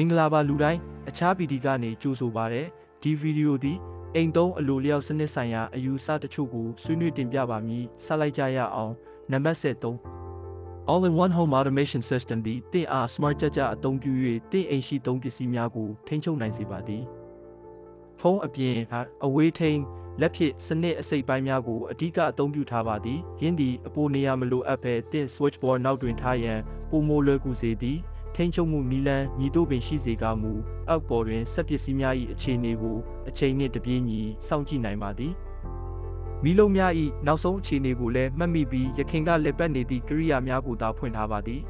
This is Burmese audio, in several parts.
မင်္ဂလာပါလူတိုင်းအခြား PD ကနေကြိုဆိုပါရစေဒီဗီဒီယိုသည်အိမ်သုံးအလိုလျောက်စနစ်ဆိုင်ရာအယူအဆတချို့ကိုဆွေးနွေးတင်ပြပါမည်ဆက်လိုက်ကြရအောင်နံပါတ်73 All in one home automation system သည်တင့်အား smart ကြကြအသုံးပြု၍တင့်အိမ်ရှိသုံးပစ္စည်းများကိုထိန်းချုပ်နိုင်စေပါသည်ဖုန်းအပြင်အဝေးထိန်းလက်ဖြစ်စနစ်အစိတ်ပိုင်းများကိုအဓိကအသုံးပြုထားပါသည်ယင်းသည်အပိုနေရာမလိုအပ်ဘဲတင့် switchboard နောက်တွင်ထားရန်ပုံမိုလွယ်ကူစေသည် ထိန်းချုပ်မှုနီလန်းမြည်တို့ပင်ရှိစေကမူအောက်ပေါ်တွင်စက်ပစ္စည်းများ၏အခြေအနေကိုအချိန်နှင့်တပြေးညီစောင့်ကြည့်နိုင်ပါသည်မီလုံးများ၏နောက်ဆုံးအခြေအနေကိုလည်းမှတ်မိပြီးရခင်ကလက်ပတ်နေသည့်ကိရိယာများကိုသာဖွင့်ထားပါသည်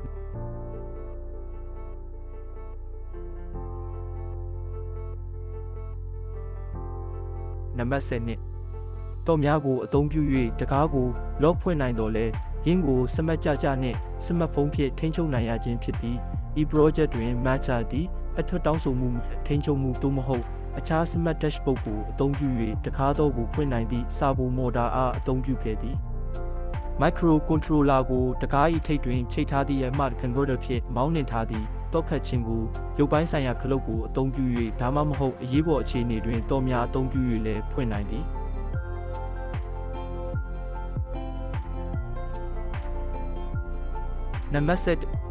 နံပါတ်7နှစ်တော့များကိုအသုံးပြု၍တကားကိုလော့ဖွင့်နိုင်တော်လဲရင်းကိုစမတ်ကြကြနှင့်စမတ်ဖုန်းဖြင့်ထိန်းချုပ်နိုင်ရခြင်းဖြစ်သည် ဤ project တွင် matcha သည်အထွတ်တောင်းဆိုမှုထိန်းချုပ်မှုသို့မဟုတ်အခြား smart dashboard ကိုအသုံးပြု၍တကားတော့ကိုဖွင့်နိုင်သည့်စာဘိုမော်တာအားအသုံးပြုခဲ့သည် micro controller ကိုတကား၏ထိပ်တွင်ချိတ်ထားသည့်အမှတ် converter ဖြင့်မောင်းနှင်ထားသည့်တောက်ခတ်ခြင်းကိုရုပ်ပိုင်းဆိုင်ရာခလုတ်ကိုအသုံးပြု၍ဒါမှမဟုတ်အရေးပေါ်အခြေအနေတွင်တော်များအသုံးပြု၍လည်းဖွင့်နိုင်သည်နံပါတ်7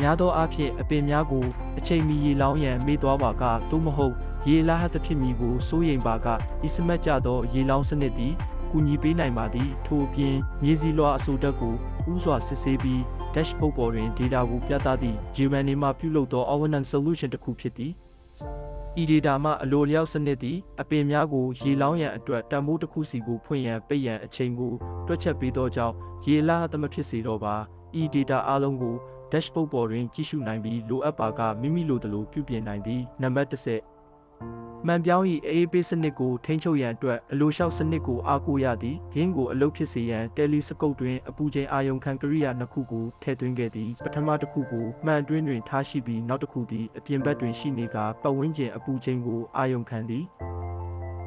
များသောအားဖြင့်အပင်များကိုအချိန်မီရေလောင်းရန်မေ့သွားပါကသို့မဟုတ်ရေလာဟသဖြစ်မီကိုစိုးရိမ်ပါကဤစမတ်ကြသောရေလောင်းစနစ်သည်ကူညီပေးနိုင်ပါသည်ထို့အပြင်မြေစီလွှာအဆိုတက်ကိုဥစွာစစ်ဆေးပြီး dashboard ပေါ်တွင် data ကိုပြသသည့် Gmail မှပြုလုပ်သော governance solution တစ်ခုဖြစ်သည်ဤ data မှအလိုလျောက်စနစ်သည်အပင်များကိုရေလောင်းရန်အတွက်တံမိုးတစ်ခုစီကိုဖွင့်ရန်ပိတ်ရန်အချိန်ကိုတွက်ချက်ပေးသောကြောင့်ရေလာဟသမဖြစ်စေတော့ပါဤ data အလုံးကို dashboard ပေါ်တွင်ကြည့်ရှုနိုင်ပြီးလိုအပ်ပါကမိမိလိုသလိုပြုပြင်နိုင်သည်နံပါတ်30မှန်ပြောင်း၏အေးပေးစနစ်ကိုထိန်းချုပ်ရန်အတွက်အလိုလျှောက်စနစ်ကိုအားကိုးရသည်ဂင်းကိုအလုပ်ဖြစ်စေရန်တယ်လီစကုပ်တွင်အပူချိန်အာရုံခံကရိယာနှစ်ခုကိုထည့်သွင်းခဲ့သည်ပထမတစ်ခုကိုမှန်တွင်းတွင်ထားရှိပြီးနောက်တစ်ခုသည်အပြင်ဘက်တွင်ရှိနေကပတ်ဝန်းကျင်အပူချိန်ကိုအာရုံခံသည်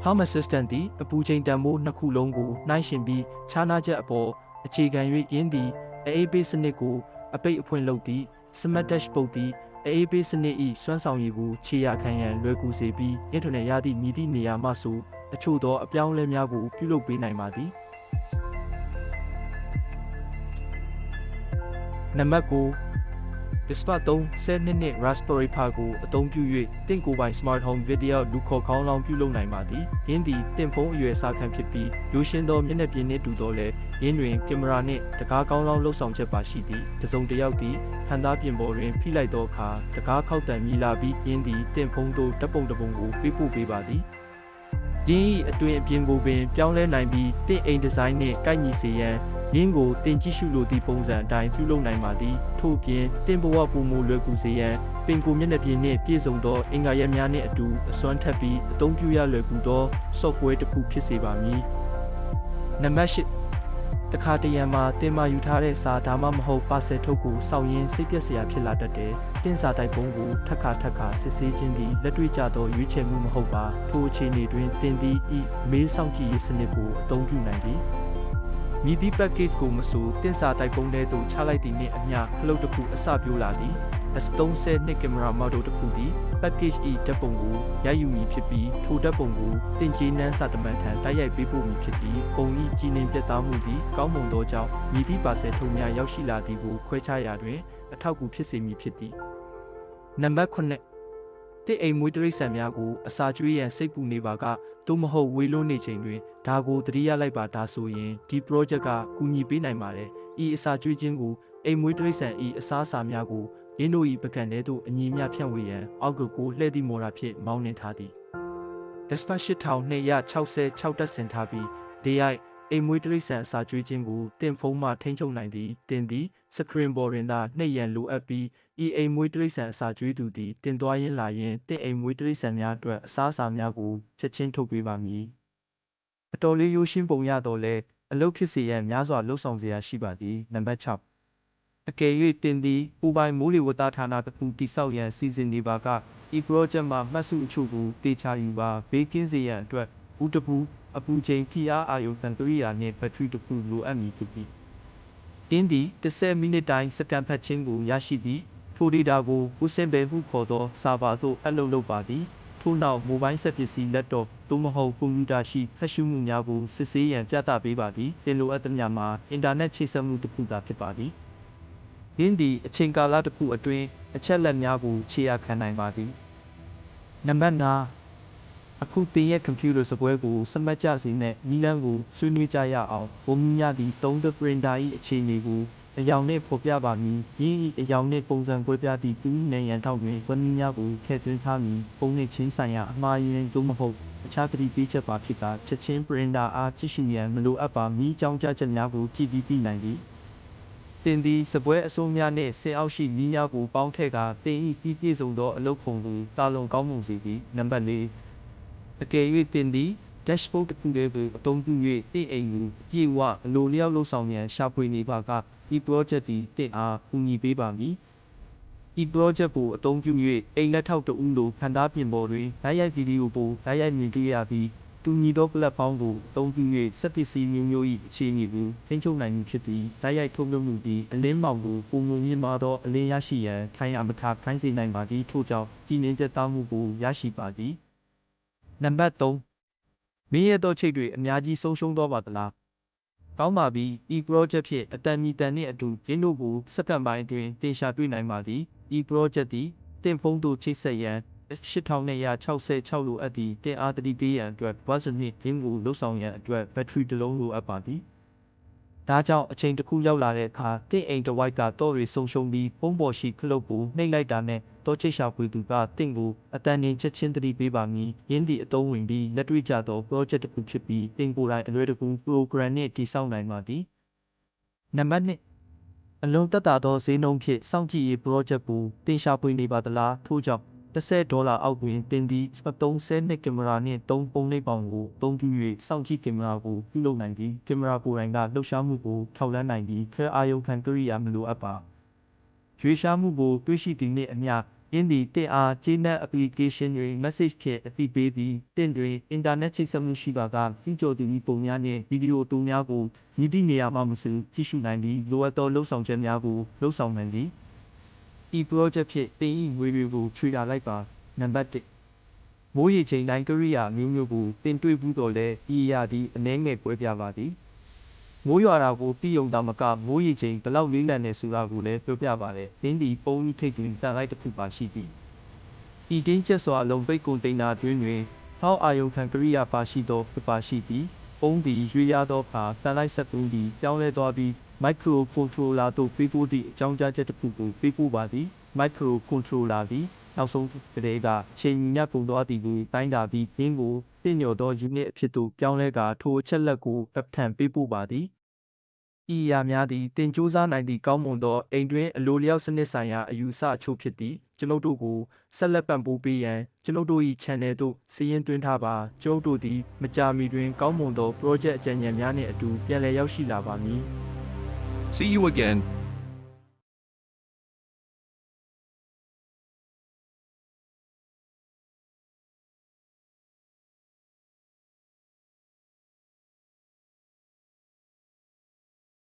Home Assistant သည်အပူချိန်တန်ဖိုးနှစ်ခုလုံးကိုနှိုင်းယှဉ်ပြီးခြားနာချက်အပေါ်အခြေခံ၍ရင်းသည်အေးပေးစနစ်ကို အပိတ်အဖွင့်လုပ်သည့် Smart Dashboard သည်အေးပေးစနစ်၏စွမ်းဆောင်ရည်ကိုခြေရခံရန်လွယ်ကူစေပြီးအင်တာနက်ရသည့်မြည်သည့်နေရာမှဆိုအချို့သောအပြောင်းအလဲများကိုပြုလုပ်ပေးနိုင်ပါသည်နံပါတ်9 Display 3 10နှစ်နှစ် Raspberry Pi ကိုအသုံးပြု၍တင့်ကိုယ်ပိုင် Smart Home Video လူခေါ်ခေါင်းလောင်းပြုလုပ်နိုင်ပါသည်။ယင်းသည်တင့်ဖုန်းအရွယ်အစားခံဖြစ်ပြီးရိုးရှင်းသောမျက်နှာပြင်နှင့်တူသောလည်းယင်းတွင်ကင်မရာနှင့်တကားကောင်းလောင်းလှုပ်ဆောင်ချက်ပါရှိသည်။တစုံတစ်ယောက်သည်ဖန်သားပြင်ပေါ်တွင်ဖိလိုက်သောအခါတကားခောက်တံမြည်လာပြီးယင်းသည်တင့်ဖုန်းသို့တပ်ပုံတစ်ပုံကိုပေးပို့ပေးပါသည်။ယင်း၏အတွင်အပြင်ကိုပင်ပြောင်းလဲနိုင်ပြီးတင့်အိမ်ဒီဇိုင်းနှင့်ကိုက်ညီစေရန် မြင်းကိုတင်ကြည့်ရှုလိုသည့်ပုံစံအတိုင်းပြုလုပ်နိုင်ပါသည်ထို့အပြင်တင်ဘဝပုံမူလွယ်ကူစေရန်ပင်ကိုမျက်နှာပြင်နှင့်ပြည့်စုံသောအင်္ဂါရက်များနှင့်အတူအစွမ်းထပ်ပြီးအသုံးပြုရလွယ်ကူသော software တစ်ခုဖြစ်စေပါမည်နံပါတ်၈တခါတရံမှာတင်မာယူထားတဲ့စာဒါမှမဟုတ်ပါဆယ်ထုတ်ကိုစောက်ရင်းစိတ်ပြက်စရာဖြစ်လာတတ်တဲ့တင်စာတိုက်ပုံးကိုထက်ခါထက်ခါစစ်ဆေးခြင်းသည်လက်တွေ့ကျသောရွေးချယ်မှုမဟုတ်ပါထိုအခြေအနေတွင်တင်သည်ဤမေးဆောင်ကြည့်ရေးစနစ်ကိုအသုံးပြုနိုင်သည် မြည်သည့် package ကိုမဆိုတင်စာတိုက်ပုံးထဲသို့ချလိုက်သည့်နှင့်အမျှခလုတ်တစ်ခုအစပြိုးလာသည် S30 နှစ်ကင်မရာမော်ဒယ်တစ်ခုသည် package E ဓာတ်ပုံကိုရိုက်ယူမည်ဖြစ်ပြီးထိုဓာတ်ပုံကိုတင်ကြီးနန်းစာတမန်ထံတိုက်ရိုက်ပေးပို့မည်ဖြစ်ပြီးပုံဤကြည်လင်ပြတ်သားမှုသည်ကောင်းမွန်သောကြောင့်မြည်သည့်ပါဆယ်ထုံများရောက်ရှိလာသည်ကိုခွဲခြားရာတွင်အထောက်အကူဖြစ်စေမည်ဖြစ်သည်နံပါတ်9 တစ်အိမ်မွေးတရိษံများကိုအစာကျွေးရန်စိတ်ပူနေပါကသို့မဟုတ်ဝေလွန်းနေချိန်တွင်ဒါကိုသတိရလိုက်ပါဒါဆိုရင်ဒီ project ကကူညီပေးနိုင်ပါတယ်။ဤအစာကျွေးခြင်းကိုအိမ်မွေးတရိษံဤအစားအစာများကိုရင်းတို့၏ပကံထဲသို့အညီမျှဖြန့်ဝေရန်အောက်ကကိုလှည့်သည့်မော်ရာဖြင့်မောင်းနှင်ထားသည်။ Despa 8266တက်ဆင်ထားပြီး DI အိမ်မွေးတရိษံအစာကျွေးခြင်းကိုတင်ဖုံးမှထိန်းချုပ်နိုင်သည်တင်သည် screen ပေါ်တွင်သာနှိပ်ရန်လိုအပ်ပြီး ဤအိမ်မွေးတရိษံအစာကျွေးသူသည်တင်သွားရင်းလာရင်းတင့်အိမ်မွေးတရိษံများအတွက်အစားအစာများကိုချက်ချင်းထုတ်ပေးပါမည်အတော်လေးရိုးရှင်းပုံရတော့လဲအလုပ်ဖြစ်စေရန်များစွာလှုပ်ဆောင်စရာရှိပါသည်နံပါတ်6အကယ်၍တင်သည်ပူပိုင်မိုးလေဝသဌာနတစ်ခုတိစောက်ရန်စီစဉ်နေပါကဤ project မှာမှတ်စုအချို့ကိုတေချာယူပါဘေးကင်းစေရန်အတွက်ဦးတပူအပူချိန်ဖိအားအာရုံတန်ကရိယာနှင့်ဘက်ထရီတစ်ခုလိုအပ်မည်ဖြစ်သည်။တင်းသည်10မိနစ်တိုင်းစကန်ဖတ်ခြင်းကိုရရှိပြီး ထို data ကိုကိုစင်ပဲဟုခေါ်သော server သို့ အပ်လုပ်လုပ်ပါသည်ထို့နောက် mobile ဆက်ပစ္စည်း laptop သို့မဟုတ် ကွန်ပျူတာရှိ ဖတ်ရှုမှုများကို စစ်ဆေးရန် ပြသပေးပါသည်သင်လိုအပ်သမျှမှာ အင်တာနက်ချိတ်ဆက်မှုတစ်ခုသာဖြစ်ပါသည်ယင်းသည် အချိန်ကာလတစ်ခုအတွင်း အချက်လက်များကို ခြေရာခံနိုင်ပါသည်နံပါတ်5အခုတင်ရဲ့ computer စပွဲကိုစမတ်ကြစီနဲ့နီလန်းကိုဆွေးနွေးကြရအောင်ဘုံများသည့်3 the printer ၏အခြေအနေကို အယောင်နှင့်ဖော်ပြပါမည်။ယင်း၏အယောင်နှင့်ပုံစံကွဲပြားသည့်သူ၏နေရန်ထောက်တွင်ဝန်းများကိုထည့်သွင်းထားမည်။ပုံနှင့်ချင်းဆိုင်ရာအမှားယွင်းသို့မဟုတ်အခြားသတိပေးချက်ပါဖြစ်တာချက်ချင်း printer အားကြည့်ရှုရန်မလိုအပ်ပါမည်။ကြောင်းကြချက်များကိုကြည့်ပြီးသိနိုင်သည်။တင်သည်စပွဲအစိုးများနှင့်ဆင်အောက်ရှိနည်းများကိုပေါင်းထည့်ကာတင်၏ပြီးပြည့်စုံသောအလုပ်ပုံကိုတာလုံကောင်းမှုစေသည်။နံပါတ်၄အကယ်၍တင်သည် dashboard တစ်ခုတည်းကိုအသုံးပြု၍တင့်အိမ်ကိုပြေဝအလိုလျောက်လှုပ်ဆောင်ရန်ရှာဖွေနေပါက ဒီ project သည်တင့်အားကူညီပေးပါမည်။ဤ project ကိုအသုံးပြု၍အိမ်လက်ထောက်တဦးလိုဖန်သားပြင်ပေါ်တွင်ဓာတ်ရိုက်ဗီဒီယိုကိုဓာတ်ရိုက်မြင်တွေ့ရပြီးတူညီသော platform ကိုအသုံးပြု၍စက်ပစ္စည်းမျိုးမျိုး၏အခြေအနေကိုထိန်းချုပ်နိုင်မည်ဖြစ်ပြီးဓာတ်ရိုက်ထုတ်လုပ်မှုသည်အလင်းမောင်ကိုပုံမှန်မြင်မာသောအလင်းရရှိရန်ခိုင်ရမထားခိုင်းစေနိုင်ပါသည်ထို့ကြောင့်ကြည်နေချက်သားမှုကိုရရှိပါသည်။နံပါတ်3မင်းရဲ့တော့ချိတ်တွေအများကြီးဆုံးရှုံးတော့ပါသလား။ ကောင်းပါပြီဤ project ဖြင့်အတန်မီတန်နှင့်အတူရင်းတို့ကိုစက္ကန့်ပိုင်းအတွင်းတင်ရှာတွေ့နိုင်ပါသည်ဤ project သည်တင်ဖုန်းသို့ချိတ်ဆက်ရန်8266လိုအပ်သည့်တင်အားတတိပေးရန်အတွက် version နှင့် pin ကိုလှုပ်ဆောင်ရန်အတွက် battery တစ်လုံးလိုအပ်ပါသည် ဒါကြောင့်အချိန်တစ်ခုရောက်လာတဲ့အခါတင့်အိမ်တစ်ဝိုက်ကတော့တွေဆုံရှုံပြီးပုံပေါ်ရှိခလုတ်ကိုနှိပ်လိုက်တာနဲ့တော့ချိတ်ရှာဖွေသူကတင့်ကိုအတန်နေချက်ချင်းတတိပေးပါမည်ရင်းသည့်အတုံးဝင်ပြီးလက်တွေ့ကျသော project တစ်ခုဖြစ်ပြီးတင်ကိုယ်တိုင်အလွယ်တကူ program နှင့်တည်ဆောက်နိုင်ပါသည်နံပါတ်1အလုံးတက်တာသောဈေးနှုန်းဖြင့်စောင့်ကြည့်ရေး project ကိုတင်ရှာဖွေနေပါသလားထို့ကြောင့် 30ဒေါ်လာအောက်တွင်တင်ပြီး30နှစ်ကင်မရာနှင့်3ပုံလေးပေါင်ကိုအသုံးပြု၍စောင့်ကြည့်ကင်မရာကိုပြုလုပ်နိုင်ပြီးကင်မရာကိုယ်တိုင်ကလှုပ်ရှားမှုကိုထောက်လှမ်းနိုင်ပြီးဖဲအာယုံခံကိရိယာမလိုအပ်ပါရွေးရှားမှုကိုတွေးရှိသည်နှင့်အမျှအင်းဒီတင်အားကျေးနပ် application တွေ message ဖြင့်အသိပေးပြီးတင့်တွင် internet ချိတ်ဆက်မှုရှိပါကပြီးကျော်သူဤပုံများနှင့်ဗီဒီယိုတူများကိုမြည်သည့်နေရာမှမဆိုကြည့်ရှုနိုင်ပြီးလိုအပ်သောလှုပ်ဆောင်ချက်များကိုလှုပ်ဆောင်နိုင်သည် ဤ project ဖြင့်တင်ဤငွေတွေကိုခြွေတာလိုက်ပါနံပါတ်1မိုးရေချိန်တိုင်းကိရိယာမျိုးမျိုးကိုတင်တွေ့ဘူးတော့လဲဤအရာသည်အနှဲငယ်ပွဲပြပါသည်မိုးရွာတာကိုသိယုံတာမကမိုးရေချိန်ဘယ်လောက်လေးလံနေဆိုတာကိုလည်းပြောပြပါတယ်။တင်းဒီပုံးထိတ်တွင်တန်လိုက်တစ်ခုပါရှိသည်။ဤတင်းချက်စွာလုံပိတ်ကွန်တိန်နာတွင်တွင်ဟောက်အာယုခံကရိယာပါရှိသောပပါရှိသည်။ပုံးသည်ရွေရသောအခါတန်လိုက်ဆက်သွင်းသည်ပြောင်းလဲသွားပြီး micro controller သို့ပေးပို့သည့်အကြောင်းကြားချက်တစ်ခုကိုပေးပို့ပါသည်။ micro controller သည်နောက်ဆုံးကလေးကချိန်ညက်ပုံသွားသည်ကိုတိုင်းတာပြီးပြင်းကိုပြညော်သော unit အဖြစ်သို့ပြောင်းလဲကာထိုအချက်လက်ကိုအထံပေးပို့ပါသည်ဤအရာများသည်တင်ကြိုးစားနိုင်သည့်ကောင်းမွန်သောအိမ်တွင်အလိုလျောက်စနစ်ဆိုင်ရာအယူအဆအချို့ဖြစ်သည်ကျွန်ုပ်တို့ကိုဆက်လက်ပံ့ပိုးပေးရန်ကျွန်ုပ်တို့၏ channel သို့စီးရင်သွင်းထားပါကျွန်ုပ်တို့သည်မကြာမီတွင်ကောင်းမွန်သော project အကြံဉာဏ်များနှင့်အတူပြန်လည်ရောက်ရှိလာပါမည် See you again.